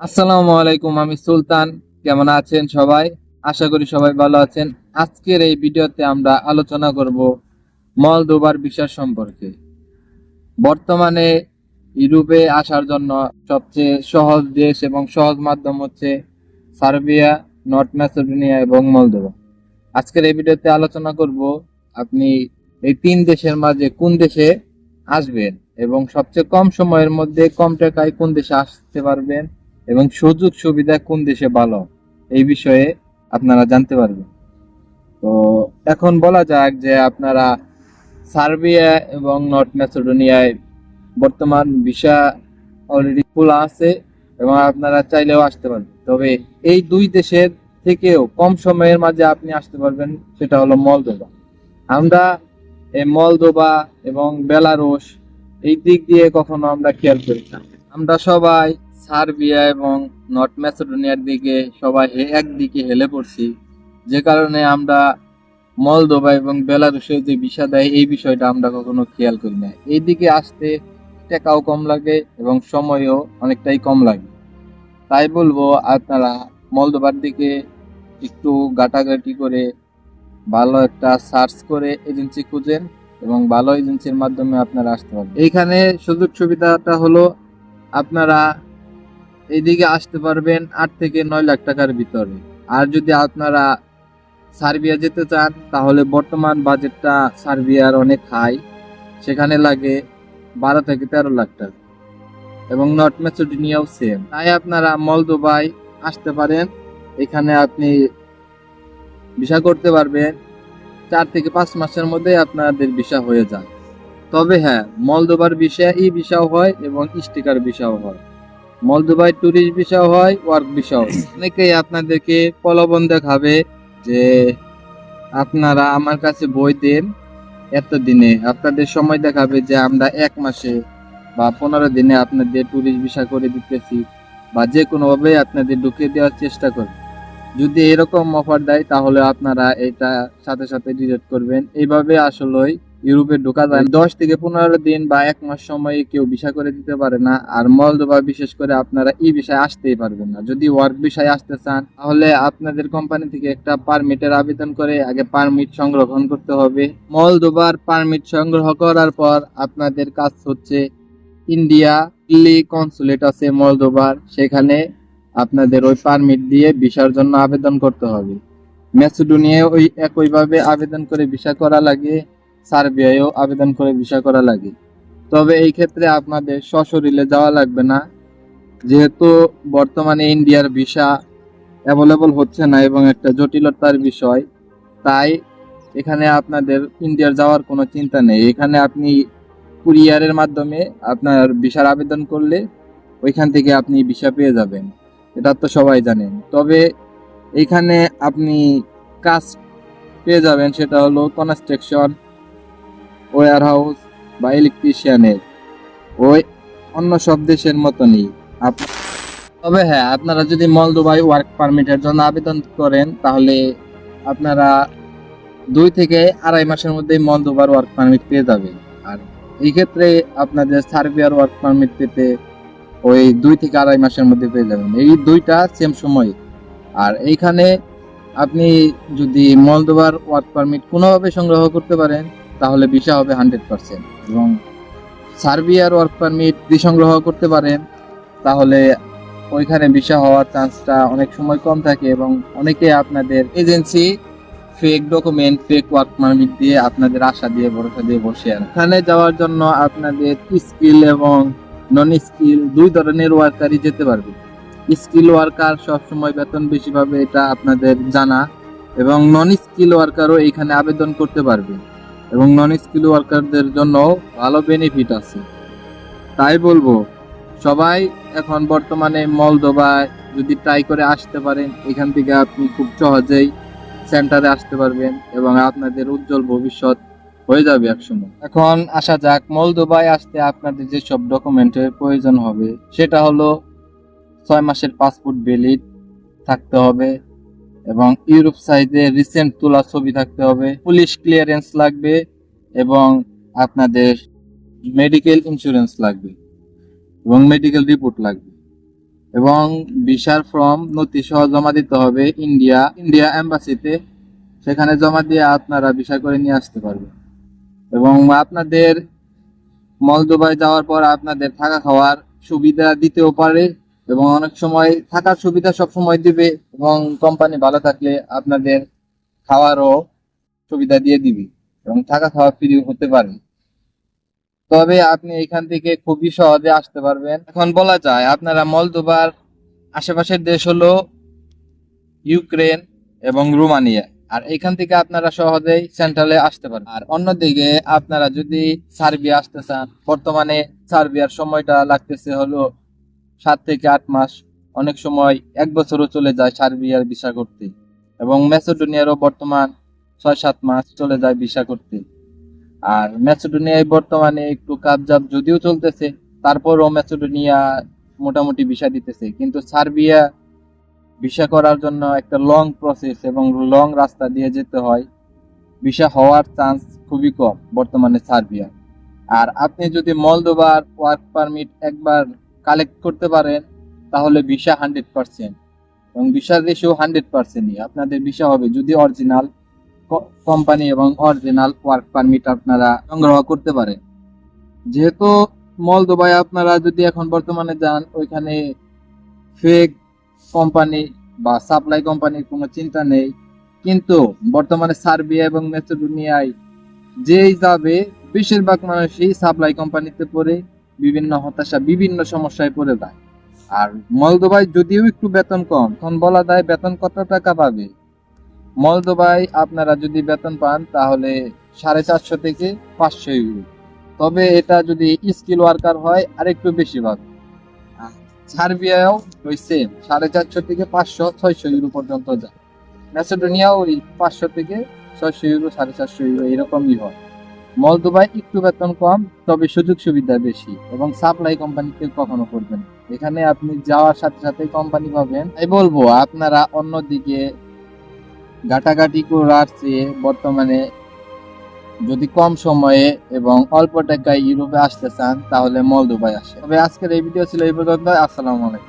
আসসালামু আলাইকুম, আমি সুলতান। কেমন আছেন সবাই? আশা করি সবাই ভালো আছেন। আজকের এই ভিডিওতে আমরা আলোচনা করব মলদোবার বিষয় সম্পর্কে। বর্তমানে ইউরোপে আসার জন্য সবচেয়ে সহজ দেশ এবং সহজ মাধ্যম হচ্ছে সার্বিয়া, নর্থ ম্যাসেডোনিয়া এবং মলদোবা আজকের এই ভিডিওতে আলোচনা করব আপনি এই তিন দেশের মাঝে কোন দেশে আসবেন এবং সবচেয়ে কম সময়ের মধ্যে কম টাকায় কোন দেশে আসতে পারবেন এবং সুযোগ সুবিধা কোন দেশে ভালো, এই বিষয়ে আপনারা জানতে পারবেন। তো এখন বলা যাক যে আপনারা সার্বিয়া এবং নর্থ ম্যাসেডোনিয়ায় বর্তমান ভিসা অলরেডি খোলা আছে এবং আপনারা চাইলেও আসতে পারবেন। তবে এই দুই দেশের থেকেও কম সময়ের মাঝে আপনি আসতে পারবেন, সেটা হলো মলদোবা আমরা মলদোবা এবং বেলারুশ, এই দিক দিয়ে কখনো আমরা খেয়াল করি আমরা সবাই সার্বিয়া এবং নর্থ ম্যাসেডোনিয়ার দিকে সবাই একদিকে হেলে পড়ছি। যে কারণে আমরা মলদোবা এবং বেলারুশের যে ভিসা দেয়, এই বিষয়টা আমরা কখনো খেয়াল করি না। এই দিকে আসতে টাকাও কম লাগে এবং সময়ও অনেকটাই কম লাগে। তাই বলব, আপনারা মলদোবার দিকে একটু গাটাগাটি করে ভালো একটা সার্চ করে এজেন্সি খুঁজেন এবং ভালো এজেন্সির মাধ্যমে আপনারা আসতে পারবেন। এইখানে সুযোগ সুবিধাটা হলো, আপনারা এইদিকে আসতে পারবেন আট থেকে নয় লাখ টাকার ভিতরে। আর যদি আপনারা সার্বিয়া যেতে চান, তাহলে বর্তমান বাজেটটা সার্বিয়ার অনেক হাই। সেখানে লাগে বারো থেকে তেরো লাখ টাকা। এবং নর্থ ম্যাসেডোনিয়াও সেম তাই আপনারা মলদোবাই আসতে পারেন। এখানে আপনি ভিসা করতে পারবেন। চার থেকে পাঁচ মাসের মধ্যে আপনাদের ভিসা হয়ে যায়। তবে হ্যাঁ মলদোবার ভিসা, ই ভিসাও হয় এবং স্টিকার ভিসাও হয়। মলদোবাই ট্যুরিস্ট ভিসাও হয় ওয়ার্ক ভিসাও অনেকেই আপনাদেরকে প্রলোভন দেখাবে যে আপনারা আমার কাছে বই দেন এত দিনে আপনাদের সময় দেখাবে যে আমরা এক মাসে বা পনেরো দিনে আপনাদের ট্যুরিস্ট ভিসা করে দিতেছি বা যে কোনোভাবে আপনাদের ঢুকিয়ে দেওয়ার চেষ্টা করবে যদি এরকম অফার দেয় তাহলে আপনারা এটা সাথে সাথে রিজেক্ট করবেন। এইভাবে আসলে ইউরোপে ঢোকা যায় দশ থেকে পনেরো দিন বা এক মাস সময়ে কেউ ভিসা করে দিতে পারে না। আর মলদোবা বিশেষ করে আপনারা এই বিষয়ে আসতেই পারবেন না। যদি ওয়ার্ক বিষয়ে আসতে চান তাহলে আপনাদের কোম্পানি থেকে একটা পারমিটের আবেদন করে আগে পারমিট সংগ্রহণ করতে হবে। মলদোবার পারমিট সংগ্রহ করার পর আপনাদের কাজ হচ্ছে ইন্ডিয়া দিল্লি কনসুলেট আছে মলদোবার সেখানে আপনাদের ওই পারমিট দিয়ে ভিসার জন্য আবেদন করতে হবে। ম্যাসেডোনিয়ায় ওই একইভাবে আবেদন করে ভিসা করা লাগে। সার্বিয়ায়ও আবেদন করে ভিসা করা লাগে। তবে এই ক্ষেত্রে আপনাদের সশরীরে যাওয়া লাগবে না। যেহেতু বর্তমানে ইন্ডিয়ার ভিসা অ্যাভেলেবল হচ্ছে না এবং একটা জটিলতার বিষয়, তাই এখানে আপনাদের ইন্ডিয়ার যাওয়ার কোনো চিন্তা নেই। এখানে আপনি কুরিয়ারের মাধ্যমে আপনার ভিসার আবেদন করলে ওইখান থেকে আপনি ভিসা পেয়ে যাবেন। এটা তো সবাই জানেন। তবে এখানে আপনি কাজ পেয়ে যাবেন, সেটা হলো কনস্ট্রাকশন ওয়ার হাউস বা ইলেকট্রিশিয়ানের ওই অন্য সব দেশের মতনই। তবে হ্যাঁ আপনারা যদি মলদোবাই ওয়ার্ক পারমিটের জন্য আবেদন করেন, তাহলে আপনারা দুই থেকে আড়াই মাসের মধ্যেই মলদোবার ওয়ার্ক পারমিট পেয়ে যাবেন। আর এই ক্ষেত্রে আপনাদের সার্বিয়ার ওয়ার্ক পারমিট পেতে ওই দুই থেকে আড়াই মাসের মধ্যে পেয়ে যাবেন। এই দুইটা সেম সময়। আর এইখানে আপনি যদি মলদোবার ওয়ার্ক পারমিট কোনোভাবে সংগ্রহ করতে পারেন তাহলে ভিসা হবে হান্ড্রেড পার্সেন্ট। এবং সার্বিয়ার ওয়ার্ক পারমিট সংগ্রহ করতে পারেন তাহলে ওইখানে ভিসা হওয়ার চান্সটা অনেক সময় কম থাকে এবং অনেকে আপনাদের agency fake document fake work permit দিয়ে আপনাদের আশা দিয়ে, ভরসা দিয়ে বসে আর। ওখানে যাওয়ার জন্য আপনাদের স্কিল এবং নন স্কিল দুই ধরনের ওয়ার্কারই যেতে পারবে। স্কিল ওয়ার্কার সবসময় বেতন বেশি পাবে, এটা আপনাদের জানা। এবং নন স্কিল ওয়ার্কারও এখানে আবেদন করতে পারবে। এবং নন স্কিল ওয়ার্কারদের জন্য ভালো বেনিফিট আছে। তাই বলব, সবাই এখন বর্তমানে মলদোবায় যদি ট্রাই করে আসতে পারেন, এখান থেকে আপনি খুব সহজেই সেন্টারে আসতে পারবেন এবং আপনাদের উজ্জ্বল ভবিষ্যৎ হয়ে যাবে একসময়। এখন আসা যাক মলদোবায় আসতে আপনাদের যেসব ডকুমেন্টের প্রয়োজন হবে, সেটা হলো ছয় মাসের পাসপোর্ট ভ্যালিড থাকতে হবে এবং ইউরোপ সাইজে রিসেন্ট তোলা ছবি থাকতে হবে। পুলিশ ক্লিয়ারেন্স লাগবে এবং আপনাদের মেডিকেল ইন্স্যুরেন্স লাগবে এবং মেডিকেল রিপোর্ট লাগবে। এবং ভিসার ফর্ম নথি সহ জমা দিতে হবে ইন্ডিয়া ইন্ডিয়া এম্বাসিতে সেখানে জমা দিয়ে আপনারা ভিসা করে নিয়ে আসতে পারবেন। এবং আপনাদের মলদোবাই যাওয়ার পর আপনাদের থাকা খাওয়ার সুবিধা দিতেও পারে। এবং অনেক সময় থাকার সুবিধা সব সময় দিবে এবং কোম্পানি ভালো থাকলে আপনাদের খাওয়ারও সুবিধা দিয়ে দিবে এবং থাকা খাওয়া ফ্রি হতে পারে। তবে আপনি এখান থেকে খুবই সহজে আসতে পারবেন। এখন বলা যায়, আপনারা মলদোবার আশেপাশের দেশ হলো ইউক্রেন এবং রোমানিয়া। আর এখান থেকে আপনারা সহজেই সেন্ট্রালে আসতে পারবেন। আর অন্যদিকে আপনারা যদি সার্বিয়া আসতে চান, বর্তমানে সার্বিয়ার সময়টা লাগতেছে হলো সাত থেকে আট মাস অনেক সময় এক বছরও চলে যায় সার্বিয়ার ভিসা করতে এবং ম্যাসেডোনিয়ারও বর্তমান ছয় সাত মাস চলে যায় ভিসা করতে। আর ম্যাসেডোনিয়ায় বর্তমানে একটু কাবজাব যদিও চলতেছে, তারপরও ম্যাসেডোনিয়া মোটামুটি ভিসা দিতেছে। কিন্তু সার্বিয়া ভিসা করার জন্য একটা লং প্রসেস এবং লং রাস্তা দিয়ে যেতে হয়। ভিসা হওয়ার চান্স খুবই কম বর্তমানে সার্বিয়া। আর আপনি যদি মলদোবার ওয়ার্ক পারমিট একবার কালেক্ট করতে পারেন, তাহলে ভিসা হান্ড্রেড পার্সেন্ট এবং ভিসার রেশিও হান্ড্রেড পার্সেন্টই আপনাদের ভিসা হবে যদি অরিজিনাল কোম্পানি এবং অরিজিনাল ওয়ার্ক পারমিট আপনারা সংগ্রহ করতে পারেন। যেহেতু মলদোবায় আপনারা যদি এখন বর্তমানে যান, ওইখানে ফেক কোম্পানি বা সাপ্লাই কোম্পানির কোনো চিন্তা নেই। কিন্তু বর্তমানে সার্বিয়া এবং মেসিডোনিয়ায় যেই যাবে, বেশিরভাগ মানুষই সাপ্লাই কোম্পানিতে পড়ে। বিভিন্ন হতাশা, বিভিন্ন সমস্যায় পড়ে যায়। আর মলদোবায় যদিও একটু বেতন কম তখন বলা যায় বেতন কত টাকা পাবে? মলদোবায় আপনারা যদি বেতন পান, তাহলে সাড়ে চারশো থেকে পাঁচশো ইউরো। তবে এটা যদি স্কিল ওয়ার্কার হয়, আরেকটু বেশি পাবে। সার্বিয়াও ওই সেম সাড়ে চারশো থেকে পাঁচশো, ছয়শো ইউরো পর্যন্ত যায়। ম্যাসেডোনিয়াও ওই পাঁচশো থেকে ছয়শো ইউরো, সাড়ে চারশো ইউরো, এরকমই হয়। মলদোবায় একটু বেতন কম, তবে সুযোগ সুবিধা বেশি এবং সাপ্লাই কোম্পানিতে কখনো করবেন এখানে আপনি যাওয়ার সাথে সাথে কোম্পানি পাবেন। তাই বলব, আপনারা অন্যদিকে ঘাটাঘাটি করার চেয়ে বর্তমানে। যদি কম সময়ে এবং অল্প টাকায় ইউরোপে আসতে চান, তাহলে মলদোবায় আসে তবে আজকের এই ভিডিও ছিল এই পর্যন্ত আসসালামু আলাইকুম।